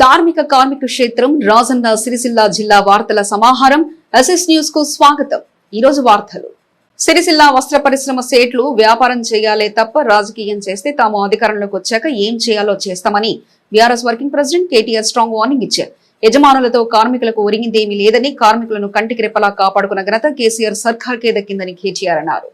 ధార్మిక కార్మిక క్షేత్రం రాజన్న సిరిసిల్ల జిల్లా వార్తల సమాహారం ఎస్ఎస్ న్యూస్కు స్వాగతం. ఈరోజు వార్తలు. సిరిసిల్ల వస్త్ర పరిశ్రమ సేట్లు వ్యాపారం చేయాలే తప్ప రాజకీయం చేస్తే తాము అధికారంలోకి వచ్చాక ఏం చేయాలో చేస్తామని BRS working president KTR strong warning ఇచ్చారు. యజమానులతో కార్మికులకు ఒరిగిందేమీ లేదని కార్మికులను కంటికి రెప్పలా కాపాడుకున్న ఘనత కేసీఆర్ సర్కార్కే దక్కిందని కేటీఆర్ అన్నారు.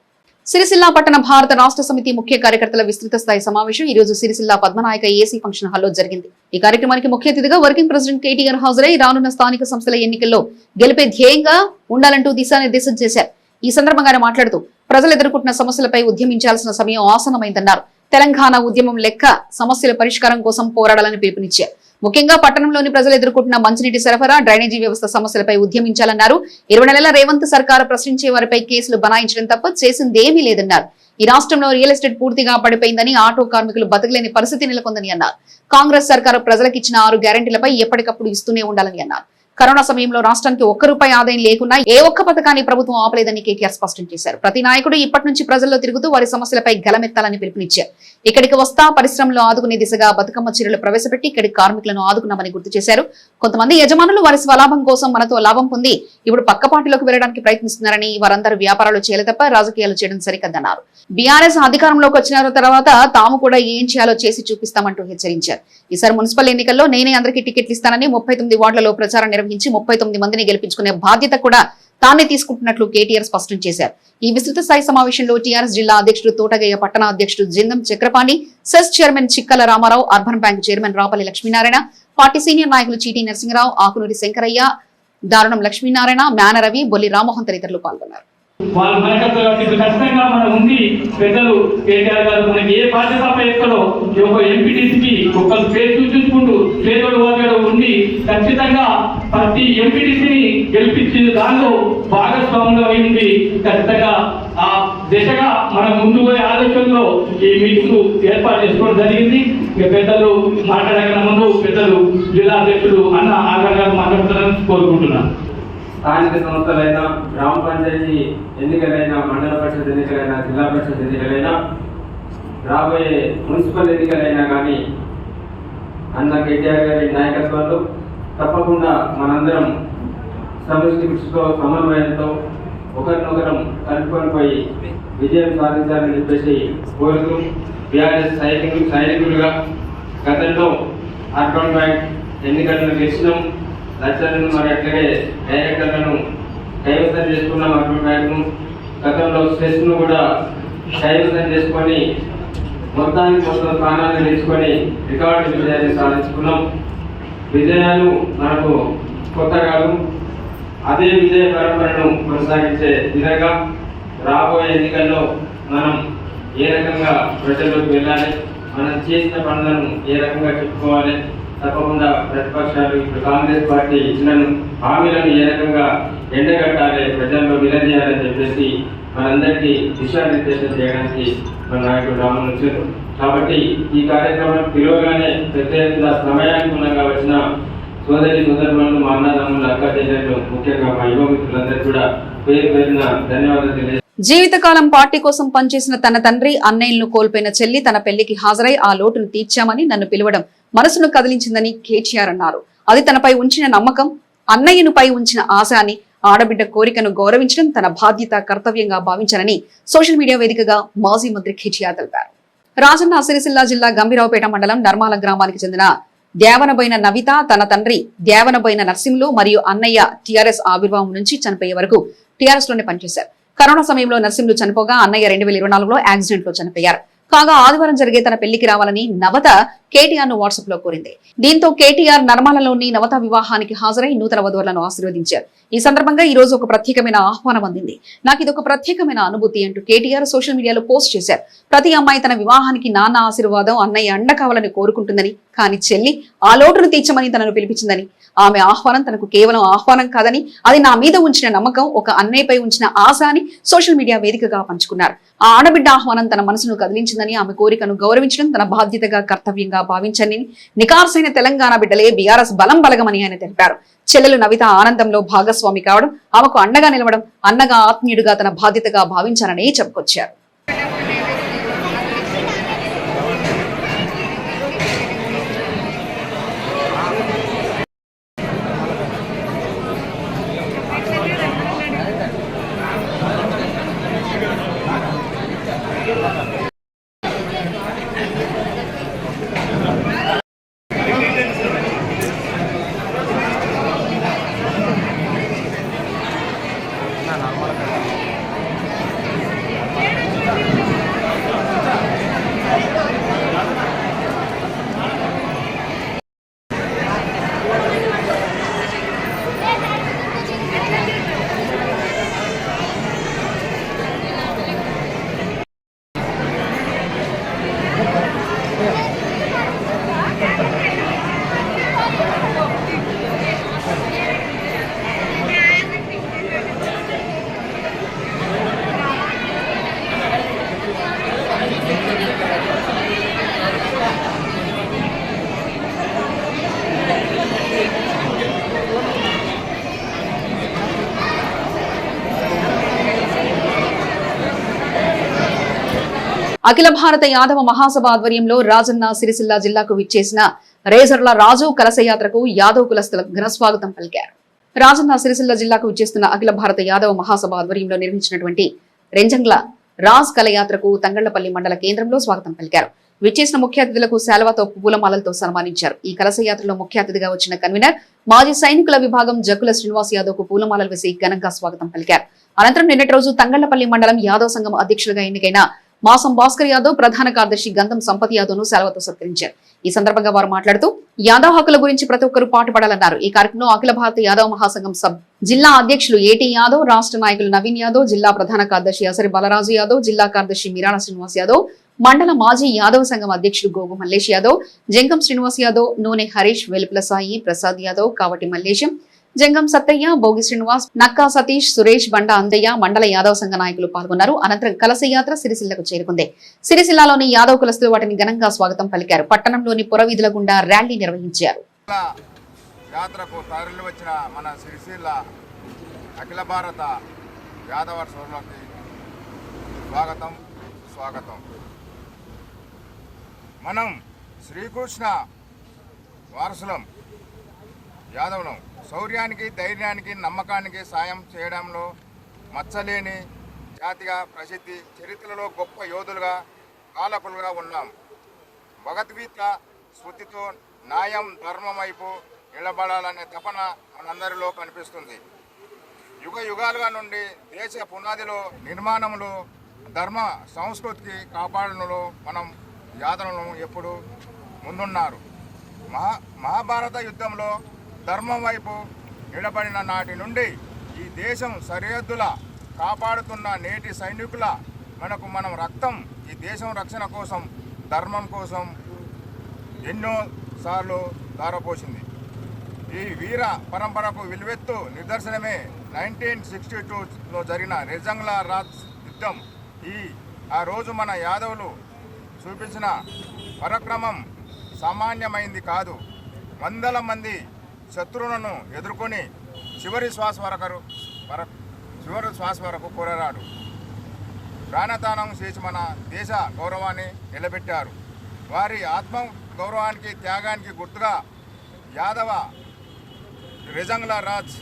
సిరిసిల్ల పట్టణ భారత రాష్ట్ర సమితి ముఖ్య కార్యకర్తల విస్తృత స్థాయి సమావేశం ఈ రోజు సిరిసిల్ల పద్మనాయక ఏసీ ఫంక్షన్ హాల్లో జరిగింది. ఈ కార్యక్రమానికి ముఖ్య అతిథిగా వర్కింగ్ ప్రెసిడెంట్ కేటీఆర్ హాజరై రానున్న స్థానిక సంస్థల ఎన్నికల్లో గెలిపే ధ్యేయంగా ఉండాలంటూ దిశానిర్దేశం చేశారు. ఈ సందర్భంగానే మాట్లాడుతూ ప్రజలు ఎదుర్కొంటున్న సమస్యలపై ఉద్యమించాల్సిన సమయం ఆసనమైందన్నారు తెలంగాణ ఉద్యమం లెక్క సమస్యల పరిష్కారం కోసం పోరాడాలని పిలుపునిచ్చారు. ముఖ్యంగా పట్టణంలోని ప్రజలు ఎదుర్కొంటున్న మంచినీటి సరఫరా డ్రైనేజీ వ్యవస్థ సమస్యలపై ఉద్యమించాలన్నారు. ఇరవై నెలల రేవంత్ సర్కారు ప్రశ్నించే వారిపై కేసులు బనాయించడం తప్ప చేసిందేమీ లేదన్నారు. ఈ రాష్ట్రంలో రియల్ ఎస్టేట్ పూర్తిగా పడిపోయిందని ఆటో కార్మికులు బతకలేని పరిస్థితి నెలకొందని అన్నారు. కాంగ్రెస్ సర్కారు ప్రజలకు ఇచ్చిన ఆరు గ్యారెంటీలపై ఎప్పటికప్పుడు ఇస్తూనే ఉండాలని అన్నారు. కరోనా సమయంలో రాష్ట్రానికి ఒక్క రూపాయి ఆదాయం లేకున్నా ఏ ఒక్క పథకాన్ని ప్రభుత్వం ఆపలేదని కేటీఆర్ స్పష్టం చేశారు. ప్రతి నాయకుడు ఇప్పటి నుంచి ప్రజల్లో తిరుగుతూ వారి సమస్యలపై గలమెత్తాలని పిలుపునిచ్చారు. ఇక్కడికి వస్తా పరిశ్రమలో ఆదుకునే దిశగా బతుకమ్మ చీరలు ప్రవేశపెట్టి ఇక్కడి కార్మికులను ఆదుకున్నామని గుర్తు చేశారు. కొంతమంది యజమానులు వారి స్వలాభం కోసం మనతో లాభం పొంది ఇప్పుడు పక్క పార్టీలోకి వెళ్ళడానికి ప్రయత్నిస్తున్నారని వారందరూ వ్యాపారాలు చేయాలి తప్ప రాజకీయాలు చేయడం సరికదన్నారు బీఆర్ఎస్ అధికారంలోకి వచ్చిన తర్వాత తాము కూడా ఏం చేయాలో చేసి చూపిస్తామంటూ హెచ్చరించారు. ఈసారి మున్సిపల్ ఎన్నికల్లో నేనే అందరికీ టికెట్లు ఇస్తానని ముప్పై తొమ్మిది వార్డులలో ప్రచారం నిర్వహించి ముప్పై తొమ్మిది మందిని గెలిపించుకునే బాధ్యత కూడా తానే తీసుకుంటున్నట్లు కేటీఆర్ స్పష్టం చేశారు. ఈ విస్తృత స్థాయి సమావేశంలో టీఆర్ఎస్ జిల్లా అధ్యక్షుడు తోటగయ్య పట్టణ అధ్యక్షుడు Jindam Chakrapani cess chairman Chikkala Ramarao urban bank chairman Rapalli Lakshminarayana party senior నాయకులు చీటీ నరసింహరావు ఆకునూరి శంకరయ్య దారుణం లక్ష్మీనారాయణ మేనరవి బొల్లి రామ్మోహన్ తదితరులు పాల్గొన్నారు. వాళ్ళు మనకప్పుడు కాబట్టి ఇప్పుడు ఖచ్చితంగా మనం ఉంది పెద్దలు కేటీఆర్ గారు మనకి ఏ బాధ్యత ఎక్కడో ఈ యొక్క ఎంపీటీసీకి ఒక పేరు సూచించుకుంటూ పేదోడు వర్గాడు ఉండి ఖచ్చితంగా ప్రతి ఎంపీటీసీని గెలిపించి దానిలో భాగస్వాములు అయింది ఖచ్చితంగా ఆ దిశగా మనం ముందు పోయే ఆలోచనలో ఈ మీటింగ్ ఏర్పాటు చేసుకోవడం జరిగింది. ఇక పెద్దలు మాట్లాడగల ముందు పెద్దలు జిల్లా అధ్యక్షుడు అన్న ఆగ్రహాలు గారు మాట్లాడుతారని కోరుకుంటున్నాను. స్థానిక సంస్థలైనా గ్రామ పంచాయతీ ఎన్నికలైనా మండల పరిషత్ ఎన్నికలైనా జిల్లా పరిషత్ ఎన్నికలైనా రాబోయే మున్సిపల్ ఎన్నికలైనా కానీ అన్న కేటీఆర్ గారి నాయకత్వంలో తప్పకుండా మనందరం సమిష్టి కృషితో సమన్వయంతో ఒకరినొకరం కలుపుకొని పోయి విజయం సాధించాలని చెప్పేసి కోరుతూ బీఆర్ఎస్ సైనికులు సైనికులుగా గతంలో అర్బన్ బ్యాంక్ ఎన్నికలను గెలిచినాం. లక్షలను మరి అట్లాగే డైరెక్టర్లను కైవసం చేసుకున్నాం అర్బన్ బ్యాంక్ను గతంలో స్ట్రెస్ను కూడా కైవసం చేసుకొని మొత్తానికి మొత్తం స్థానాన్ని తెచ్చుకొని రికార్డు విజయాన్ని సాధించుకున్నాం. విజయాలు మనకు కొత్త కాదు. అదే విజయ పరంపరను కొనసాగించే విధంగా రాబోయే ఎన్నికల్లో మనం ఏ రకంగా ప్రజల్లోకి వెళ్ళాలి? మనం చేసిన పనులను ఏ రకంగా చెప్పుకోవాలి? తప్పకుండా ప్రతిపక్షాలు ఇప్పుడు కాంగ్రెస్ పార్టీ ఇచ్చిన హామీలను ఏ రకంగా ఎండగట్టాలి? ప్రజల్లో నిలదీయాలని చెప్పేసి మనందరికీ దిశానిర్దేశం చేయడానికి మన నాయకుడు రామన్ వచ్చారు. కాబట్టి ఈ కార్యక్రమం పిలువగానే పెద్ద ఎత్తున సమయానుకూలంగా వచ్చిన సోదరి సోదరులను మా అన్నదమ్ములు అక్క చెల్లెళ్ళు ముఖ్యంగా మా యువ మిత్రులందరూ కూడా పేరు పేరున ధన్యవాదాలు తెలియజేస్తారు జీవితకాలం పార్టీ కోసం పనిచేసిన తన తండ్రి అన్నయ్యలను కోల్పోయిన చెల్లి తన పెళ్ళికి హాజరై ఆ లోటును తీర్చామని నన్ను పిలవడం మనసును కదిలించిందని కేటీఆర్ అన్నారు. అది తనపై ఉంచిన నమ్మకం అన్నయ్యనుపై ఉంచిన ఆశ అని ఆడబిడ్డ కోరికను గౌరవించడం తన బాధ్యత కర్తవ్యంగా భావించానని సోషల్ మీడియా వేదికగా మాజీ మంత్రి కేటీఆర్ తెలిపారు. రాజన్న సిరిసిల్ల జిల్లా గంభీరావుపేట మండలం నర్మాల గ్రామానికి చెందిన దేవనబోయిన నవిత తన తండ్రి దేవనబోయిన నర్సింహులు మరియు అన్నయ్య టీఆర్ఎస్ ఆవిర్భావం నుంచి చనిపోయే వరకు టీఆర్ఎస్లోనే పనిచేశారు. కరోనా సమయంలో నర్సింహులు చనిపోగా అన్నయ్య రెండు వేల ఇరవై నాలుగులో యాక్సిడెంట్లో చనిపోయారు. కాగా ఆదివారం జరిగే తన పెళ్ళికి రావాలని నవత కేటీఆర్ను వాట్సాప్లో కోరింది. దీంతో కేటీఆర్ నర్మాలలోని నవత వివాహానికి హాజరై నూతన వధువులను ఆశీర్వదించారు. ఈ సందర్భంగా ఈ రోజు ఒక ప్రత్యేకమైన ఆహ్వానం అందింది. నాకు ఇది ఒక ప్రత్యేకమైన అనుభూతి అంటూ కేటీఆర్ సోషల్ మీడియాలో పోస్ట్ చేశారు. ప్రతి అమ్మాయి తన వివాహానికి నాన్న ఆశీర్వాదం అన్నయ్య అండ కావాలని కోరుకుంటుందని కానీ చెల్లి ఆ లోటును తీర్చమని తనను పిలిపించిందని. ఆమె ఆహ్వానం తనకు కేవలం ఆహ్వానం కాదని అది నా మీద ఉంచిన నమ్మకం ఒక అన్నయ్యపై ఉంచిన ఆశ అని సోషల్ మీడియా వేదికగా పంచుకున్నారు. ఆ ఆడబిడ్డ ఆహ్వానం తన మనసును కదిలించిందని ఆమె కోరికను గౌరవించడం తన బాధ్యతగా కర్తవ్యంగా భావించని నికార్సైన తెలంగాణ బిడ్డలే బీఆర్ఎస్ బలం బలగమని ఆయన తెలిపారు. చెల్లెలు నవిత ఆనందంలో భాగస్వామి కావడం ఆమెకు అండగా నిలవడం అన్నగా ఆత్మీయుడిగా తన బాధ్యతగా భావించారని చెప్పుకొచ్చారు. అఖిల భారత యాదవ మహాసభ ఆధ్వర్యంలో రాజన్న సిరిసిల్ల జిల్లాకు విచ్చేసిన రేజర్ల రాజు కలశయాత్రకు యాదవ్ కులస్తుల ఘనస్వాగతం పలికారు. రాజన్న సిరిసిల్ల జిల్లాకు విచ్చేస్తున్న అఖిల భారత యాదవ మహాసభ ఆధ్వర్యంలో నిర్మించినటువంటి రెంజంగ్ల రాజ్ కలయాత్రకు తంగళ్ళపల్లి మండల కేంద్రంలో స్వాగతం పలికారు. విచ్చేసిన ముఖ్య అతిథులకు శాల్వాతో పూలమాలలతో సన్మానించారు. ఈ కలశయాత్రలో ముఖ్య అతిథిగా వచ్చిన కన్వీనర్ మాజీ సైనికుల విభాగం జగ్గుల శ్రీనివాస్ యాదవ్కు పూలమాలలు వేసి ఘనంగా స్వాగతం పలికారు. అనంతరం నిన్నటి రోజు తంగళ్ళపల్లి మండలం యాదవ్ సంఘం అధ్యక్షులుగా ఎన్నికైన మాసం భాస్కర్ యాదవ్ ప్రధాన కార్యదర్శి గంధం సంపత్ యాదవ్ను సెలవుతో సత్కరించారు. ఈ సందర్భంగా వారు మాట్లాడుతూ యాదవ్ హక్కుల గురించి ప్రతి ఒక్కరూ పాటుపడాలన్నారు. ఈ కార్యక్రమంలో అఖిల భారత యాదవ్ మహాసంఘం సబ్ జిల్లా అధ్యక్షులు ఏటీ యాదవ్ రాష్ట్ర నాయకులు నవీన్ యాదవ్ జిల్లా ప్రధాన కార్యదర్శి అసరి బలరాజు యాదవ్ జిల్లా కార్యదర్శి మీరాణ శ్రీనివాస్ యాదవ్ మండల మాజీ యాదవ్ సంఘం అధ్యక్షుడు గోగు మల్లేష్ యాదవ్ జంగం శ్రీనివాస్ యాదవ్ నూనె హరీష్ వెలుపుల సాయి ప్రసాద్ యాదవ్ కావటి మల్లేశం జంగం సత్తయ్య భోగి శ్రీనివాస్ నక్కా సతీష్ సురేష్ బండ అందయ్య మండల యాదవ్ సంఘ నాయకులు పాల్గొన్నారు. అనంతరం కలశయాత్ర సిరిసిల్లకు చేరుకుంది. సిరిసిల్లాలోని యాదవ్ కులస్తులు వాటిని ఘనంగా స్వాగతం పలికారు. పట్టణంలోని పురవీధుల గుండా ర్యాలీ నిర్వహించారు. యాత్రకు తరలి వచ్చిన మన సిరిసిల్ల అఖిల భారత యాదవ సోదరులకి స్వాగతం స్వాగతం. మనం శ్రీకృష్ణ వారసులం యాదవులం. శౌర్యానికి ధైర్యానికి నమ్మకానికి సాయం చేయడంలో మచ్చలేని జాతిగా ప్రసిద్ధి చరిత్రలో గొప్ప యోధులుగా పాలకులుగా ఉన్నాం. భగవద్గీత స్మృతితో న్యాయం ధర్మం వైపు నిలబడాలనే తపన మనందరిలో కనిపిస్తుంది. యుగ యుగాలుగా నుండి దేశ పునాదిలో నిర్మాణంలో ధర్మ సంస్కృతికి కాపాడడంలో మనం యాదనలు ఎప్పుడు ముందున్నారు. మహా మహాభారత యుద్ధంలో ధర్మం వైపు నిలబడిన నాటి నుండి ఈ దేశం సరిహద్దుల కాపాడుతున్న నేటి సైనికుల మనకు మనం రక్తం ఈ దేశం రక్షణ కోసం ధర్మం కోసం ఎన్నో సార్లు ధారపోసింది. ఈ వీర పరంపరకు విలువెత్తు నిదర్శనమే నైన్టీన్ సిక్స్టీ టూలో జరిగిన రిజంగ్లా రాజ్ యుద్ధం. ఈ ఆ రోజు మన యాదవులు చూపించిన పరక్రమం సామాన్యమైంది కాదు. వందల మంది శత్రువులను ఎదుర్కొని చివరి శ్వాస వరకు వర చివరి శ్వాస వరకు పోరాడాడు ప్రాణదానం చేసి మన దేశ గౌరవాన్ని నిలబెట్టారు. వారి ఆత్మ గౌరవానికి త్యాగానికి గుర్తుగా యాదవ రిజంగ్ల రాజ్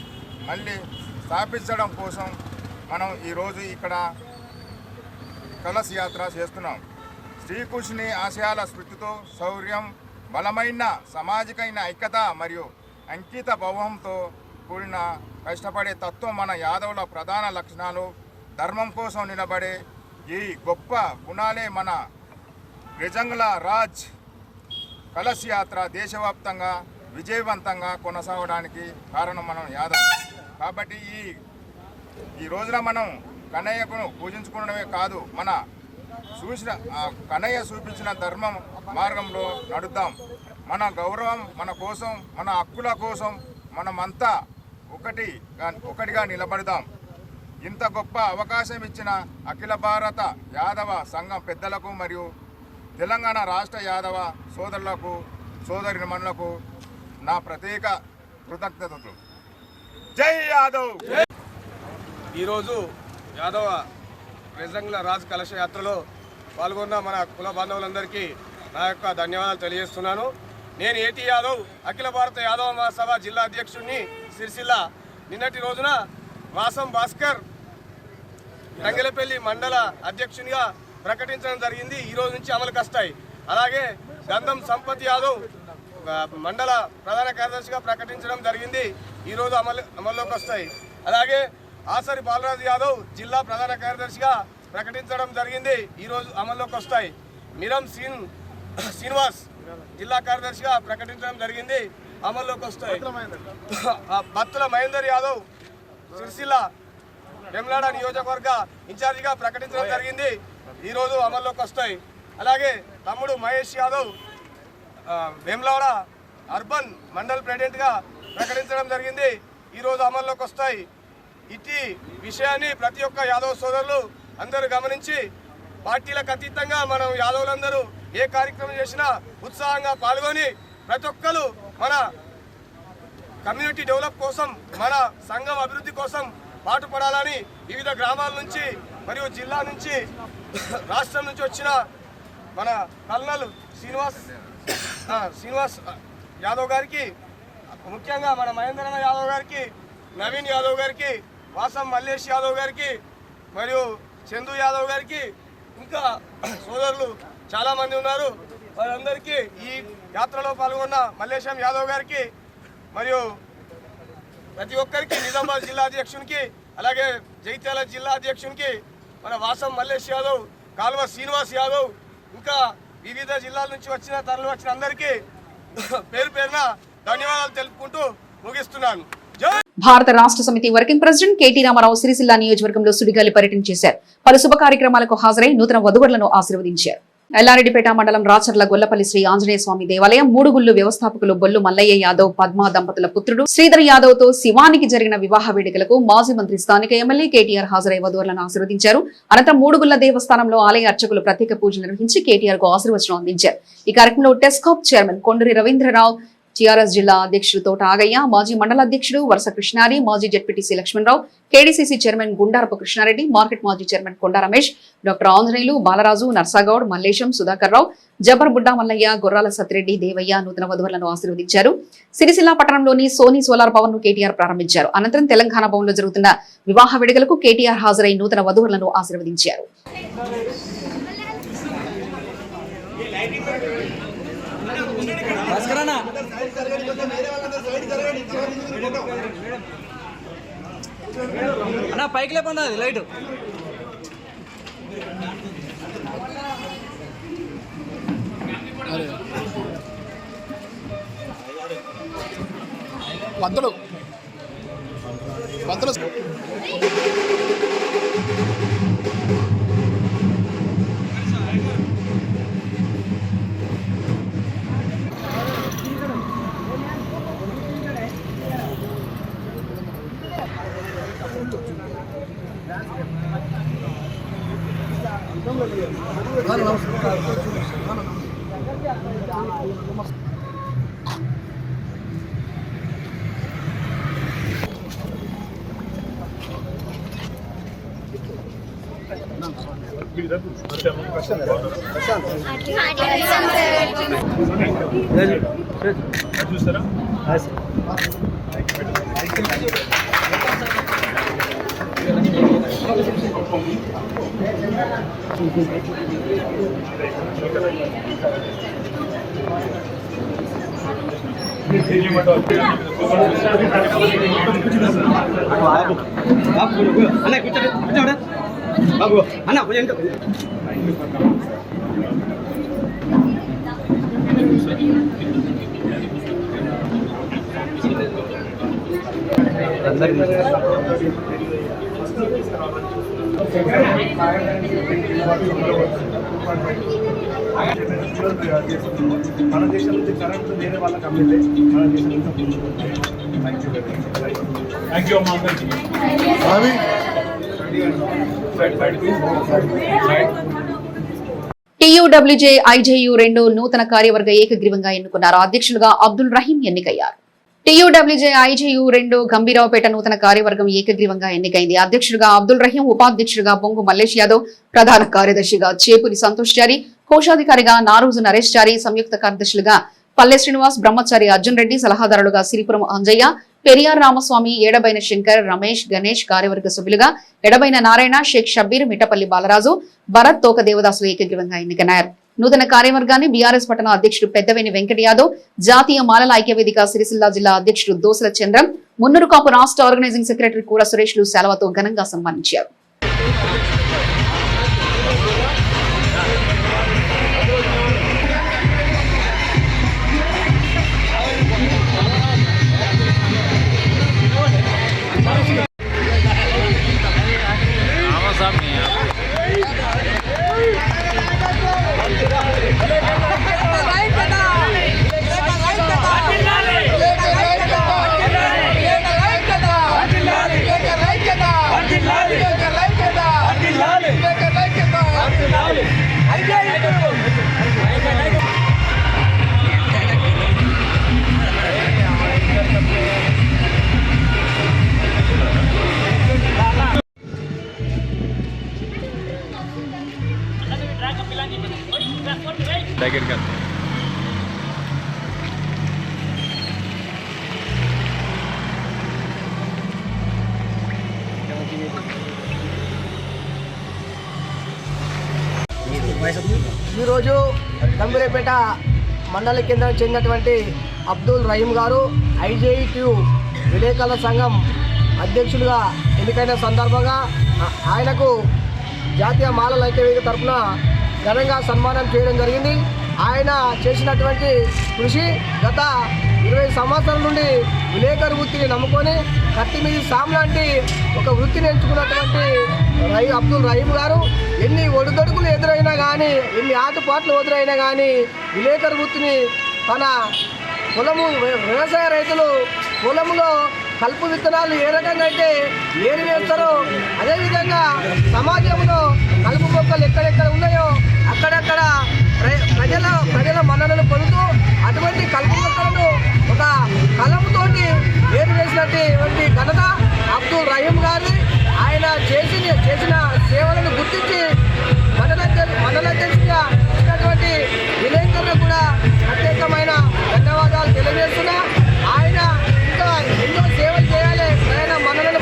మళ్ళీ స్థాపించడం కోసం మనం ఈరోజు ఇక్కడ కలశ యాత్ర చేస్తున్నాం. శ్రీకృష్ణుని ఆశయాల స్మృతితో శౌర్యం బలమైన సామాజికమైన ఐక్యత మరియు అంకిత భావంతో కూడిన కష్టపడే తత్వం మన యాదవుల ప్రధాన లక్షణాలు. ధర్మం కోసం నిలబడే ఈ గొప్ప గుణాలే మన రిజంగ్ల రాజ్. కలశ యాత్ర దేశవ్యాప్తంగా విజయవంతంగా కొనసాగడానికి కారణం మనం యాదవ్. కాబట్టి ఈ ఈ రోజున మనం కన్నయ్యకు పూజించుకోవడమే కాదు మన చూసిన కన్నయ్య చూపించిన ధర్మం మార్గంలో నడుద్దాం. మన గౌరవం మన కోసం మన హక్కుల కోసం మనమంతా ఒకటి ఒకటిగా నిలబడదాం. ఇంత గొప్ప అవకాశం ఇచ్చిన అఖిల భారత యాదవ సంఘం పెద్దలకు మరియు తెలంగాణ రాష్ట్ర యాదవ సోదరులకు సోదరిమణులకు నా ప్రత్యేక కృతజ్ఞతలు. జై యాదవ్! ఈరోజు యాదవ రెజంగ్ల రాజ్ కలశ యాత్రలో పాల్గొన్న మన కుల బాంధవులందరికీ నా యొక్క ధన్యవాదాలు తెలియజేస్తున్నాను. నేను ఏటీ యాదవ్ అఖిల భారత యాదవ మహాసభ జిల్లా అధ్యక్షుడిని సిరిసిల్ల. నిన్నటి రోజున మాసం భాస్కర్ రంగలపల్లి మండల అధ్యక్షునిగా ప్రకటించడం జరిగింది. ఈ రోజు నుంచి అమలుకి వస్తాయి అలాగే గంధం సంపత్ యాదవ్ మండల ప్రధాన కార్యదర్శిగా ప్రకటించడం జరిగింది. ఈరోజు అమలు అమల్లోకి వస్తాయి. అలాగే ఆసరి బాలరాజు యాదవ్ జిల్లా ప్రధాన కార్యదర్శిగా ప్రకటించడం జరిగింది. ఈ రోజు అమల్లోకి వస్తాయి. మిరం సీన్ శ్రీనివాస్ జిల్లా కార్యదర్శిగా ప్రకటించడం జరిగింది. అమల్లోకి వస్తాయి. ఆ, బత్తుల మహేందర్ యాదవ్ సిరిసిల్ల వెమ్లాడ నియోజకవర్గ ఇన్ఛార్జిగా ప్రకటించడం జరిగింది. ఈరోజు అమల్లోకి వస్తాయి. అలాగే తమ్ముడు మహేష్ యాదవ్ ఆ, వేములవాడ అర్బన్ మండల్ ప్రెసిడెంట్గా ప్రకటించడం జరిగింది. ఈరోజు అమల్లోకి వస్తాయి. ఇటీ విషయాన్ని ప్రతి ఒక్క యాదవ్ సోదరులు అందరూ గమనించి పార్టీలకు అతీతంగా మనం యాదవులందరూ ఏ కార్యక్రమం చేసినా ఉత్సాహంగా పాల్గొని ప్రతి ఒక్కరు మన కమ్యూనిటీ డెవలప్ కోసం మన సంఘం అభివృద్ధి కోసం పాటుపడాలని వివిధ గ్రామాల నుంచి మరియు జిల్లా నుంచి రాష్ట్రం నుంచి వచ్చిన మన కల్నల్ శ్రీనివాస్ శ్రీనివాస్ యాదవ్ గారికి ముఖ్యంగా మన మహేంద్రనాథ్ యాదవ్ గారికి నవీన్ యాదవ్ గారికి వాసం మల్లేష్ యాదవ్ గారికి మరియు చందు యాదవ్ గారికి ఇంకా సోదరులు చాలామంది ఉన్నారు. వారందరికీ ఈ యాత్రలో పాల్గొన్న మల్లేశం యాదవ్ గారికి మరియు ప్రతి ఒక్కరికి నిజామాబాద్ జిల్లా అధ్యక్షునికి అలాగే జైత్యాల జిల్లా అధ్యక్షునికి మన వాసం మల్లేష్ యాదవ్ కాల్వ శ్రీనివాస్ యాదవ్ ఇంకా వివిధ జిల్లాల నుంచి వచ్చిన తరలి వచ్చిన అందరికీ పేరు పేరున ధన్యవాదాలు తెలుపుకుంటూ ముగిస్తున్నాను. జై భారత రాష్ట్ర సమితి వర్కింగ్ ప్రెసిడెంట్ కేటీ రామారావు సిరిసిల్ల నియోజకవర్గంలో సుడిగాలి పర్యటన చేశారు. పలు శుభ కార్యక్రమాలకు హాజరై నూతన వధువరులను ఆశీర్వదించారు. ఎల్లారెడ్డిపేట మండలం రాచర్ల గొల్లపల్లి శ్రీ ఆంజనేయ స్వామి దేవాలయం మూడుగుళ్ళు వ్యవస్థాపకులు బొల్లు మల్లయ్య యాదవ్ పద్మా దంపతుల పుత్రుడు శ్రీధర్ యాదవ్తో శివానికి జరిగిన వివాహ వేడుకలకు మాజీ మంత్రి స్థానిక ఎమ్మెల్యే కేటీఆర్ హాజరై వధువులను ఆశీర్వదించారు. అనంతరం మూడుగుళ్ళ దేవస్థానంలో ఆలయ అర్చకులు ప్రత్యేక పూజలు నిర్వహించి కేటీఆర్కు ఆశీర్వచనం అందించారు. ఈ కార్యక్రమంలో TESCAB chairman Konduri Ravindrarao TRS జిల్లా అధ్యక్షుడు తోట ఆగయ్య మాజీ మండల అధ్యక్షుడు వరుస కృష్ణారి మాజీ ZPTC Lakshmanarao KDCC chairman Gundarapu Krishnareddy market మాజీ చైర్మన్ కొండా రమేష్ డాక్టర్ ఆంజనేయులు బాలరాజు నర్సాగౌడ్ మల్లేశం సుధాకర్ రావు జబర్ బుడ్డా మల్లయ్య గొర్రాల సత్రెడ్డి దేవయ్య నూతన వధువులను ఆశీర్వదించారు. సిరిసిల్ల పట్టణంలోని సోనీ సోలార్ పవన్ను కేటీఆర్ ప్రారంభించారు. అనంతరం తెలంగాణ భవన్లో జరుగుతున్న వివాహ వేడుకలకు కేటీఆర్ హాజరై నూతన వధువులను ఆశీర్వదించారు. అన్న పైకి లేపన్నా అది లైట్. పంతులు. పంతులు అన్న కూర్చోండి. కూర్చోండి. బాబు అన్న కొంచెం మన దేశం నుంచి కరెంట్ వేరే వాళ్ళకి అమ్మితే మన దేశం నుంచి థ్యాంక్ యూ థ్యాంక్ యూ అమ్మా అందరికీ టీయూడబ్ల్యూజే ఐజేయు రెండు నూతన కార్యవర్గ ఏకగ్రీవంగా ఎన్నుకున్నారు. అధ్యక్షులుగా అబ్దుల్ రహీం ఎన్నికయ్యారు. టీయూడబ్ల్యూజే ఐజేయు రెండు గంభీరావుపేట నూతన కార్యవర్గం ఏకగ్రీవంగా ఎన్నికైంది. అధ్యక్షుడిగా అబ్దుల్ రహీం ఉపాధ్యక్షుడిగా బొంగు మల్లేష్ యాదవ్ ప్రధాన కార్యదర్శిగా చేపురి సంతోష్ చారి కోశాధికారిగా నారోజు నరేష్ చారి సంయుక్త కార్యదర్శులుగా పల్లె శ్రీనివాస్ బ్రహ్మచారి అర్జున్ రెడ్డి సలహాదారులుగా సిరిపురం అంజయ్య పెరియార్ రామస్వామి ఏడబైన శంకర్ రమేష్ గణేష్ కార్యవర్గ సభ్యులుగా ఎడబైన నారాయణ షేక్ షబ్బీర్ మిటపల్లి బాలరాజు భరత్ తోక దేవదాసు ఏకగ్రీవంగా ఎన్నికయ్యారు. నూతన కార్యవర్గాన్ని బీఆర్ఎస్ పట్టణ అధ్యక్షుడు పెద్దవేని వెంకట యాదవ్ జాతీయ మాలల ఐక్యవేదిక సిరిసిల్ల జిల్లా అధ్యక్షుడు దోసల చంద్రం మున్నూరు కాపు రాష్ట్ర ఆర్గనైజింగ్ సెక్రటరీ కూర సురేష్లు సెలవుతో ఘనంగా సన్మానించారు. దగ్గరికి వెళ్తాం. ఈరోజు దంబురేపేట మండల కేంద్రం చెందినటువంటి అబ్దుల్ రహీం గారు ఐజేఈట్యూ విలేకరుల సంఘం అధ్యక్షులుగా ఎన్నికైన సందర్భంగా ఆయనకు జాతీయ మాలల ఐక్యవేదిక తరఫున ఘనంగా సన్మానం చేయడం జరిగింది. ఆయన చేసినటువంటి కృషి గత ఇరవై సంవత్సరాల నుండి విలేకరు వృత్తిని నమ్ముకొని కత్తి మీద సామ్ లాంటి ఒక వృత్తిని ఎంచుకున్నటువంటి రై అబ్దుల్ రహీం గారు ఎన్ని ఒడిదొడుకులు ఎదురైనా కానీ ఎన్ని ఆటుపాట్లు ఎదురైనా కానీ విలేకరు వృత్తిని తన పొలము వ్యవసాయ రైతులు పొలములో కలుపు విత్తనాలు ఏ రకంగా అయితే ఏరి వేస్తారో అదేవిధంగా సమాజంలో కలుపు మొక్కలు ఎక్కడెక్కడ ఉన్నాయో అక్కడక్కడ ప్రజల ప్రజల మన్ననలు పొందుతూ అటువంటి కలుపు మొక్కలను ఒక కలముతోటి వేరు వేసినటువంటి ఘనత అబ్దుల్ రహీం గారి. ఆయన చేసిన చేసిన సేవలను గుర్తించి మండల మండల అధ్యక్షుడిగా ఇచ్చినటువంటి విలేకరులకు కూడా ప్రత్యేకమైన ధన్యవాదాలు తెలియజేస్తున్నా. ఆయన ఇంకా ఎన్నో సేవలు చేయాలి ఆయన మనలను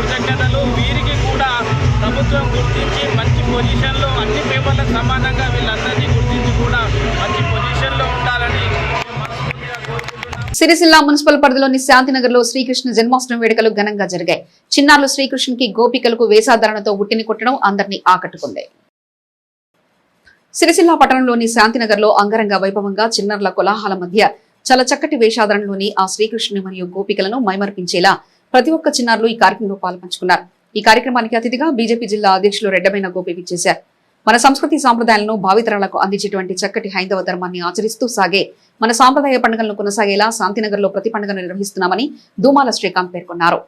కృతజ్ఞతలు వీరికి కూడా ప్రభుత్వం గుర్తించి మంచి పొజిషన్లో అన్ని పేపర్లకు సమానంగా వీళ్ళందరినీ గుర్తించి కూడా మంచి పొజిషన్లో ఉండాలని సిరిసిల్ల మున్సిపల్ పరిధిలోని శాంతినగర్లో శ్రీకృష్ణ జన్మాష్టమి వేడుకలు ఘనంగా జరిగాయి. చిన్నారులు శ్రీకృష్ణునికి గోపికలకు వేషాధారణతో ఉట్టిని కొట్టడం అందరినీ ఆకట్టుకుంది. సిరిసిల్ల పట్టణంలోని శాంతినగర్లో అంగరంగ వైభవంగా చిన్నారుల కోలాహల మధ్య చాలా చక్కటి వేషాధారణలోని ఆ శ్రీకృష్ణుని మరియు గోపికలను మైమర్పించేలా ప్రతి ఒక్క చిన్నారులు ఈ కార్యక్రమంలో పాల్పంచుకున్నారు ఈ కార్యక్రమానికి అతిథిగా బీజేపీ జిల్లా అధ్యక్షులు రెడ్డమైన గోపి విచ్చేశారు మన సంస్కృతి సాంప్రదాయాలను భావితరాలకు అందించేటువంటి చక్కటి హైందవ ధర్మాన్ని ఆచరిస్తూ సాగే మన సాంప్రదాయ పండుగలను కొనసాగేలా శాంతినగర్లో ప్రతి పండుగను నిర్వహిస్తున్నామని దూమాల శ్రీకాంత్ పేర్కొన్నారు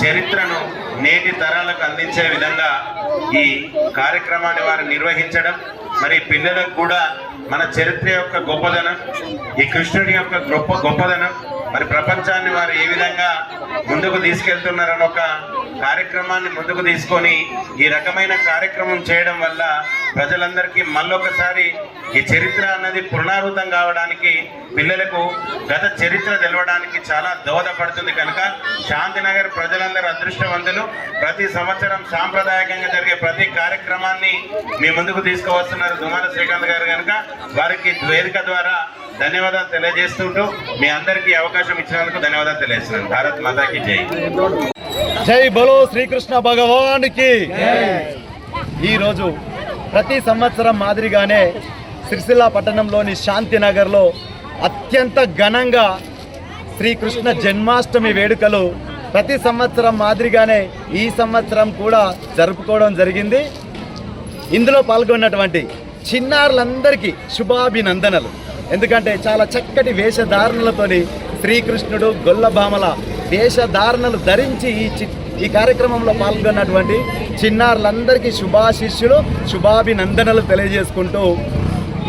చరిత్రను నేటి తరాలకు అందించే విధంగా ఈ కార్యక్రమాన్ని వారు నిర్వహించడం మరి పిల్లలకు కూడా మన చరిత్ర యొక్క గొప్పదనం ఈ కృష్ణుడి యొక్క గొప్ప గొప్పదనం మరి ప్రపంచాన్ని వారు ఏ విధంగా ముందుకు తీసుకెళ్తున్నారని ఒక కార్యక్రమాన్ని ముందుకు తీసుకొని ఈ రకమైన కార్యక్రమం చేయడం వల్ల ప్రజలందరికీ మళ్ళొకసారి ఈ చరిత్ర అన్నది పునరావృతం కావడానికి పిల్లలకు గత చరిత్ర తెలవడానికి చాలా దోహదపడుతుంది కనుక శాంతినగర్ ప్రజలందరూ అదృష్టవంతులు. ప్రతి సంవత్సరం సాంప్రదాయకంగా జరిగే ప్రతి కార్యక్రమాన్ని మీ ముందుకు తీసుకువస్తున్నారు దుమాల శ్రీకాంత్ గారు కనుక. వారికి వేదిక ద్వారా ధన్యవాదాలు తెలియజేస్తుంటూ మీ అందరికీ అవకాశం ఇచ్చినందుకు ధన్యవాదాలు తెలియజేస్తున్నాను. భారత్ మాతాకి జై. జై బలో శ్రీకృష్ణ భగవానికి. ఈరోజు ప్రతి సంవత్సరం మాదిరిగానే సిరిసిల్ల పట్టణంలోని శాంతినగర్లో అత్యంత ఘనంగా శ్రీకృష్ణ జన్మాష్టమి వేడుకలు ప్రతి సంవత్సరం మాదిరిగానే ఈ సంవత్సరం కూడా జరుపుకోవడం జరిగింది. ఇందులో పాల్గొన్నటువంటి చిన్నారులందరికీ శుభాభినందనలు. ఎందుకంటే చాలా చక్కటి వేషధారణలతోని శ్రీకృష్ణుడు గొల్లభామల వేషధారణలు ధరించి ఈ చి ఈ కార్యక్రమంలో పాల్గొన్నటువంటి చిన్నారులందరికీ శుభాశిష్యులు శుభాభినందనలు తెలియజేసుకుంటూ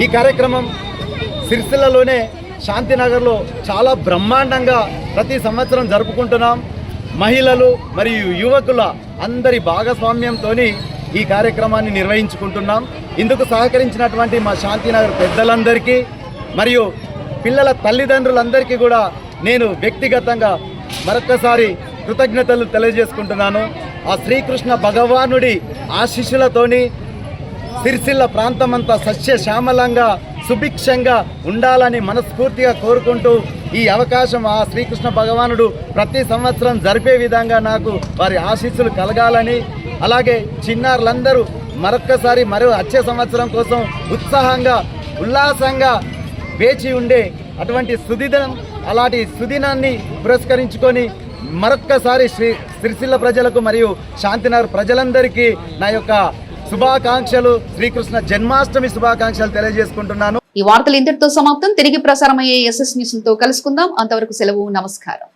ఈ కార్యక్రమం సిరిసిల్లలోనే శాంతినగర్లో చాలా బ్రహ్మాండంగా ప్రతి సంవత్సరం జరుపుకుంటున్నాం. మహిళలు మరియు యువకుల అందరి భాగస్వామ్యంతో ఈ కార్యక్రమాన్ని నిర్వహించుకుంటున్నాం. ఇందుకు సహకరించినటువంటి మా శాంతినగర్ పెద్దలందరికీ మరియు పిల్లల తల్లిదండ్రులందరికీ కూడా నేను వ్యక్తిగతంగా మరొక్కసారి కృతజ్ఞతలు తెలియజేసుకుంటున్నాను. ఆ శ్రీకృష్ణ భగవానుడి ఆశీస్సులతోని సిరిసిల్ల ప్రాంతమంతా సస్యశ్యామలంగా సుభిక్షంగా ఉండాలని మనస్ఫూర్తిగా కోరుకుంటూ ఈ అవకాశం ఆ శ్రీకృష్ణ భగవానుడు ప్రతి సంవత్సరం జరిపే విధంగా నాకు వారి ఆశీస్సులు కలగాలని అలాగే చిన్నారులందరూ మరొక్కసారి మరో వచ్చే సంవత్సరం కోసం ఉత్సాహంగా ఉల్లాసంగా వేచి ఉండే అటువంటి సుదినం అలాంటి సుదినాన్ని పురస్కరించుకొని మరొక్కసారి శ్రీ సిరిసిల్ల ప్రజలకు మరియు శాంతినగర్ ప్రజలందరికీ నా యొక్క శుభాకాంక్షలు. శ్రీకృష్ణ జన్మాష్టమి శుభాకాంక్షలు తెలియజేసుకుంటున్నాను. ఈ వార్తలు ఇంతటితో సమాప్తం. తిరిగి ప్రసారమయ్యే ఎస్ఎస్ న్యూస్తో కలుసుకుందాం. అంతవరకు సెలవు నమస్కారం.